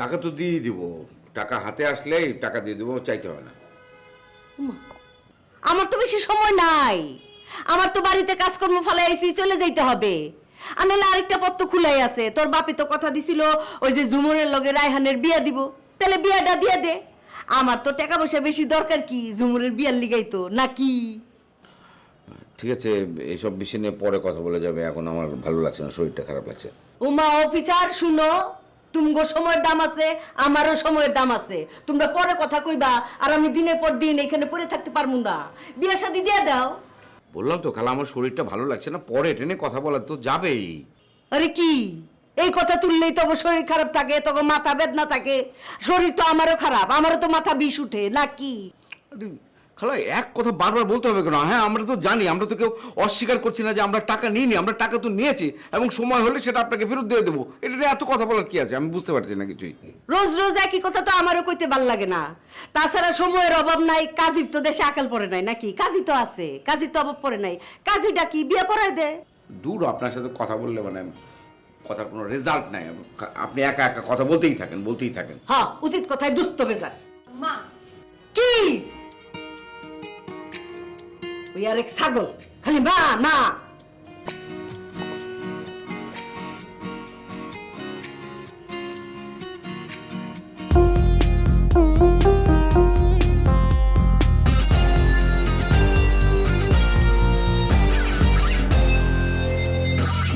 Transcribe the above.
টাকা তো দিয়ে দিব। টাকা হাতে আসলেই টাকা দিয়ে দেবো চাইতে হবে না। আমার তো বেশি সময় নাই। আমার তো বাড়িতে কাজকর্ম ফেলে আইসি চলে যাইতে হবে। আর নাহলে আরেকটা পত্র খুলাই আছে। তোর বাপি তো কথা দিছিল ওই যে ঝুমুরের লগে রায়হানের বিয়া দিব। তাহলে বিয়াটা দিয়ে দে। আমার তো টাকা পয়সা বেশি দরকার কি ঝুমুরের বিয়ার লিগাই তো নাকি ঠিক আছে এইসব বিষয় নিয়ে পরে কথা বলে যাবে। এখন আমার ভালো লাগছে না শরীরটা খারাপ লাগছে। উমা অফিসার শুনো। তুমগো সময়ের দাম আছে আমারও সময়ের দাম আছে। তোমরা পরে কথা কইবা আর আমি দিনের পর দিন এখানে পড়ে থাকতে পারব না। বিয়া শাদি দিয়ে দাও। বললাম তো খালা আমার শরীরটা ভালো লাগছে না পরে টেনে কথা বলা তো যাবেই। আরে কি? এই কথা তুললেই তখন শরীর খারাপ থাকে তখন মাথা বেদনা থাকে। শরীর তো আমারও খারাপ আমারও তো মাথা বিষ উঠে নাকি আরে, খালা এক কথা বারবার বলতে হবে কেন? হ্যাঁ আমরা তো জানি আমরা তো কেউ অস্বীকার করছি না যে আমরা টাকা নিইনি আমরা টাকা তো নিয়েছি এবং সময় হলে সেটা আপনাকে ফেরত দিয়ে দেবো। এটা নিয়ে এত কথা বলার কি আছে? আমি বুঝতে পারছি না কিছুই। রোজ রোজ একই কথা তো আমারও কইতে ভালো লাগে না। তাছাড়া সময়ের অভাব নাই কাজীর তো দেশে আকাল পড়ে নাই নাকি? কাজী তো আছে কাজীর তো অভাব পড়ে নাই। কাজীটা কি বিয়ে পড়ায় দে। দূর আপনার সাথে কথা বললে মানে কথার কোনো রেজাল্ট নাই। আপনি একা একা কথা বলতেই থাকেন বলতেই থাকেন। হ্যাঁ উচিত কথায় দুস্থ বেজার। মা। কি? ওই আরেক ছাগল খালি মা মা